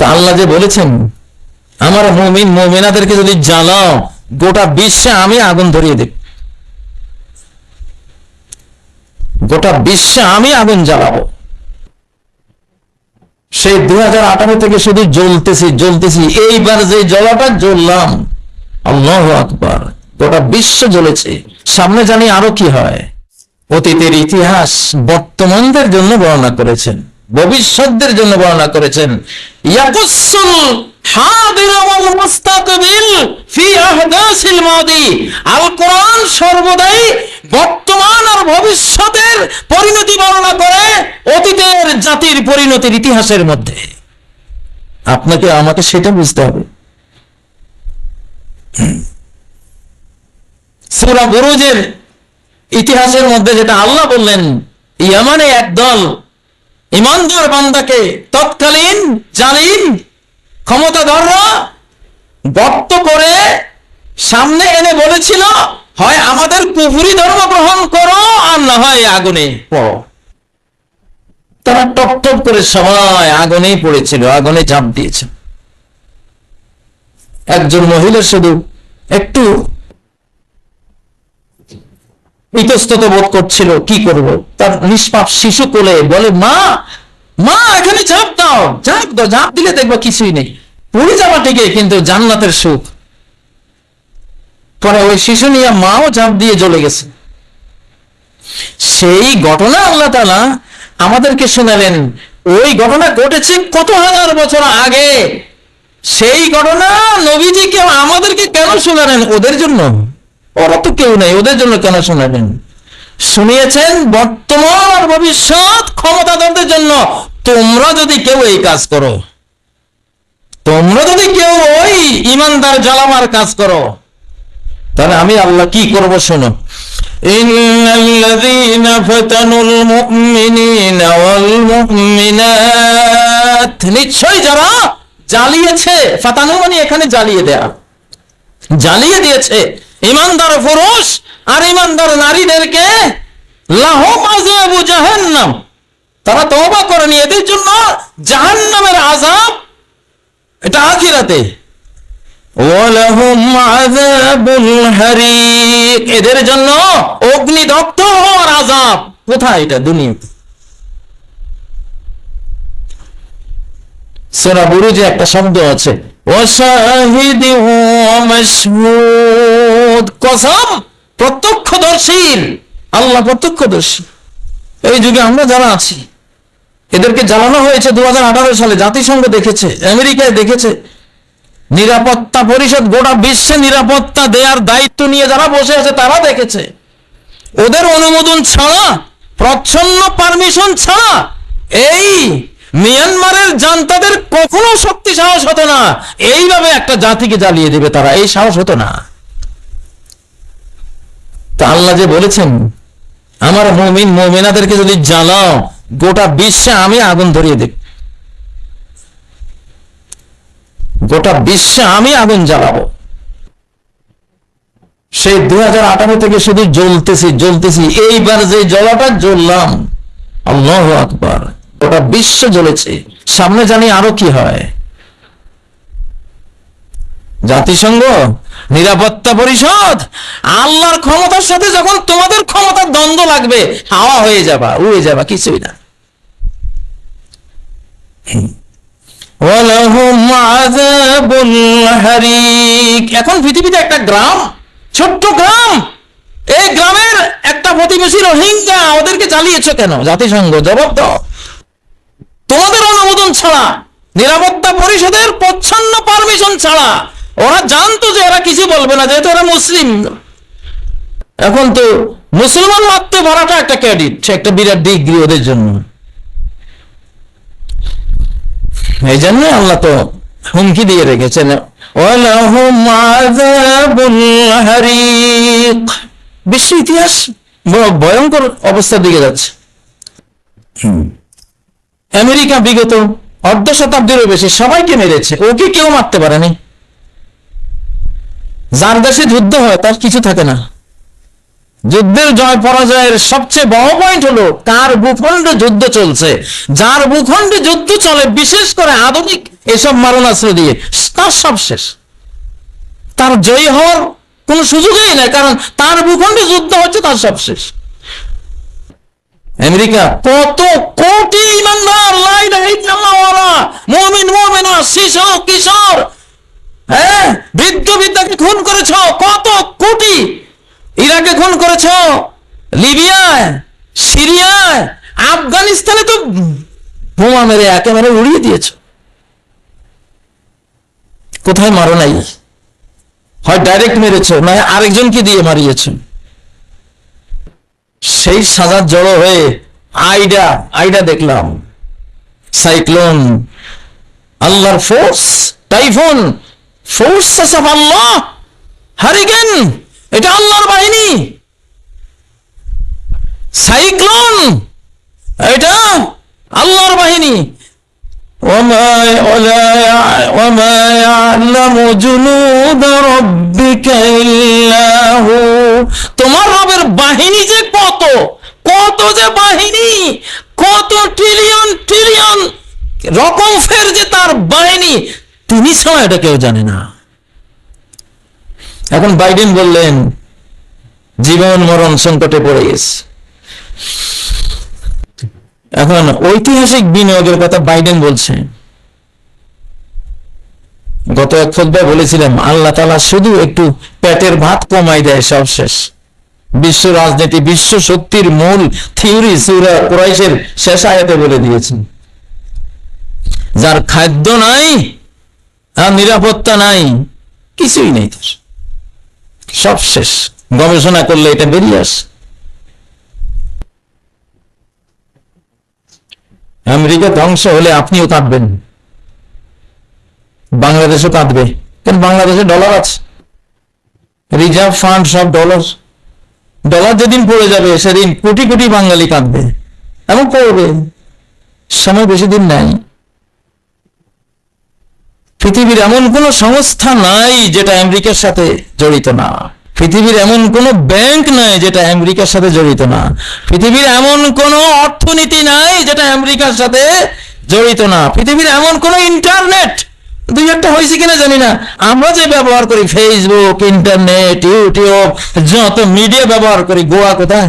তা আল্লাহ যে বলেছেন, আমার মুমিন, মুমিনাদেরকে যদি জ্বালাও, গোটা বিশ্বে আমি আগুন ধরিয়ে দেব। গোটা বিশ্বে আমি আগুন জ্বালাবো। সেই দুই হাজার আঠারো থেকে শুধু জ্বলতেছি জ্বলতেছি। এইবার যে জ্বলাটা জ্বললাম, আল্লাহ আকবার, গোটা বিশ্ব জ্বলেছে। সামনে জানি আরও কি হয়। অতীতের ইতিহাস বর্তমানদের জন্য বর্ণনা করেছেন। ভবিষ্যৎদের জন্য বর্ণনা করেছেন। আল কোরআন সর্বদাই বর্তমান আর ভবিষ্যতের পরিণতি বর্ণনা করে অতীতের জাতির পরিণতির ইতিহাসের মধ্যে। আপনাকে, আমাকে সেটা বুঝতে হবে। সূরা বুরুজের ইতিহাসের মধ্যে যেটা আল্লাহ বললেন, ইয়ামানে একদল ইমানদার বান্দাকে তৎকালীন জালিম ক্ষমতাধররা গর্ত করে সামনে এনে বলেছিল, হয় আমাদের কুফুরি ধর্ম গ্রহণ করো আর না হয় আগুনে। পড়ো। তারা টপ টপ করে সবাই আগুনেই পড়েছিল, আগুনে ঝাঁপ দিয়েছে একজন মহিলা শুধু একটু ইতস্তত বোধ করছিল, কি করব? তার নিষ্পাপ শিশু কোলে বলে, মা মা, এখানে ঝাঁপ দাও ঝাঁপ দাও, ঝাঁপ দিলে দেখব কিছুই নেই। পুড়ে যাওয়া ঠিকই কিন্তু জান্নাতের সুখ। পরে ওই শিশু নিয়ে মাও ঝাঁপ দিয়ে জ্বলে গেছে। সেই ঘটনা আল্লাহ তালা আমাদেরকে শোনালেন। ওই ঘটনা ঘটেছে কত হাজার বছর আগে। সেই ঘটনা নবীজিকে আমাদেরকে কেন শোনালেন ওদের জন্য? ওরা তো কেউ নেই ওদের জন্য কেন শোনাবেন শুনিয়েছেন বর্তমান আর ভবিষ্যৎ ক্ষমতাধরদের জন্য তোমরা যদি কেউ এই কাজ করো তোমরা যদি কেউ ওই ইমানদার জ্বালামার কাজ করো তাহলে আমি আল্লাহ কি করব শোনো إن الذين فتنوا المؤمنين والمؤمنات নিশ্চয় যারা জ্বালিয়েছে ফাতানু মানে এখানে জ্বালিয়ে দেয়া জ্বালিয়ে দিয়েছে ইমানদার পুরুষ আর ইমানদার নারীদেরকে লাহম আযাবু জাহান্নাম। তারা তওবা করেনি এদের জন্য জাহান্নামের আযাব এটা আখিরাতে। এদের জন্য অগ্নিদগ্ধ হওয়ার আযাব। কোথায় এটা দুনিয়াতে? সূরা বুরুজে একটা শব্দ আছে। ওয়াশাহিদি ওয়া মাশহুদ। কসম প্রত্যক্ষদর্শীর আল্লাহ প্রত্যক্ষদর্শী। এই যুগে আমরা যারা আছি এদেরকে জ্বালানো হয়েছে দুহাজার আঠারো সালে জাতিসংঘ দেখেছে আমেরিকায় দেখেছে। নিরাপত্তা পরিষদ গোটা বিশ্বে নিরাপত্তা দেওয়ার দায়িত্ব নিয়ে যারা বসে আছে তারা দেখেছে। ওদের অনুমোদন ছাড়া প্রচ্ছন্ন পারমিশন ছাড়া এই মিয়ানমারের জান্তাদের কখনো শক্তি সাহস হতো না। এইভাবে একটা জাতিকে জ্বালিয়ে দেবে তারা এই সাহস হতো না। তা আল্লাহ যে বলেছেন, আমার মুমিন মুমিনাদেরকে যদি জ্বালাও, গোটা বিশ্বে আমি আগুন ধরিয়ে দেব। গোটা বিশ্বে আমি আগুন জ্বালাবো। সেই দুই হাজার আঠারো থেকে শুধু জ্বলতেছি জ্বলতেছি। এইবার যে জ্বলাটা জ্বললাম, আল্লাহ আকবার, গোটা বিশ্ব জ্বলেছে। সামনে জানি আরও কি হয়। জাতিসংঘ, নিরাপত্তা পরিষদ, আল্লাহর ক্ষমতার সাথে যখন তোমাদের ক্ষমতার দ্বন্দ্ব লাগবে, হাওয়া হয়ে যাবা, উড়ে যাবা, কিছুই না। এখন পৃথিবীতে একটা গ্রাম, ছোট্ট গ্রাম। এই গ্রামের একটা প্রতিবেশী রোহিঙ্গা, ওদেরকে জ্বালিয়েছো কেন? জাতিসংঘ, জবাব তোমাদের অনুমোদন ছাড়া, নিরাপত্তা পরিষদের প্রচ্ছন্ন পারমিশন ছাড়া ওরা জানতো যে এরা কিছু বলবে না, যেহেতু ওরা মুসলিম। এখন তো মুসলমান মারতে ভরাটা একটা ক্রেডিট একটা বিরাট ডিগ্রি ওদের জন্য। এই জন্য আল্লাহ তো হুমকি দিয়ে রেখেছেন। বিশ্ব ইতিহাস ভয়ঙ্কর অবস্থার দিকে যাচ্ছে। আমেরিকা বিগত অর্ধ শতাব্দীরও বেশি সবাইকে মেরেছে, ওকে কেউ মারতে পারেনি। যার দেশে যুদ্ধ হয়, তার কিছু থাকে না। যুদ্ধের জয়, পরাজয়ের সবচেয়ে বড় পয়েন্ট হলো কার ভূখণ্ডে যুদ্ধ চলছে। যার ভূখণ্ডে যুদ্ধ চলে, বিশেষ করে আধুনিক এসব মারণাস্ত্র দিয়ে, তার সব শেষ। তার জয়ী হওয়ার কোনো সুযোগই নাই, কারণ তার ভূখণ্ডে যুদ্ধ হচ্ছে, তার সব শেষ। আমেরিকা, কত কোটি ইমানদার, লা ইলাহা ইল্লাল্লাহওয়ালা মুমিন, মুমিনা, শিশু, কিশোর হ্যাঁ বৃদ্ধ কত কোটি ইরাকে খুন করেছ? লিবিয়ায় সিরিয়ায় আফগানিস্তানে তো বোমা মেরে একেবারে উড়িয়ে দিয়েছ। কোথায় মারো নাই? হয় ডাইরেক্ট মেরেছ নয় আরেকজনকে দিয়ে মারিয়েছ? সেই সাজার জড়ো হয়ে আইডা আইডা দেখলাম। সাইক্লোন, আল্লাহর ফোর্স, টাইফুন ফোর্স আল্লাহ। হারিকেন এটা আল্লাহর বাহিনী। সাইক্লোন এটা আল্লাহর বাহিনী। তোমার রবের বাহিনী যে কত কত যে বাহিনী কত ট্রিলিয়ন ট্রিলিয়ন রকম ফের যে তার বাহিনী তিনি ছাড়া এটা কেউ জানে না। এখন বাইডেন বললেন, জীবন, মরণ সংকটে পড়ে গেছে। এখন ঐতিহাসিক বিনিয়োগের কথা বাইডেন বলছে। গত এক খোদ্ায় বলেছিলাম, আল্লাহ তালা শুধু একটু পেটের ভাত কমাই দেয়, সব শেষ। বিশ্ব রাজনীতি, বিশ্ব শক্তির মূল থিওরি সুরা কুরাইশের শেষ আয়াতে বলে দিয়েছেন। যার খাদ্য নাই আর নিরাপত্তা নাই, কিছুই নেই তার। সব শেষ। গবেষণা করলে এটা বেরিয়ে আসে। আমেরিকা ধ্বংস হলে আপনিও কাঁদবেন। বাংলাদেশও কাঁদবে। কেন বাংলাদেশে ডলার আছে? রিজার্ভ ফান্ড সব ডলার। ডলার যেদিন পড়ে যাবে, সেদিন কোটি কোটি বাঙালি কাঁদবে। এমন করবে। সময় বেশি দিন নাই পৃথিবীর এমন কোন সংস্থা নাই যেটা আমেরিকার সাথে জড়িত না। পৃথিবীর এমন কোন ব্যাংক নাই যেটা আমেরিকার সাথে জড়িত না। পৃথিবীর এমন কোন অর্থনীতি নাই যেটা আমেরিকার সাথে জড়িত না। পৃথিবীর এমন কোন ইন্টারনেট, দুই একটা হয়েছে কিনা জানি না। আমরা যে ব্যবহার করি ফেসবুক ইন্টারনেট ইউটিউব যত মিডিয়া ব্যবহার করি, গোয়া কোথায়।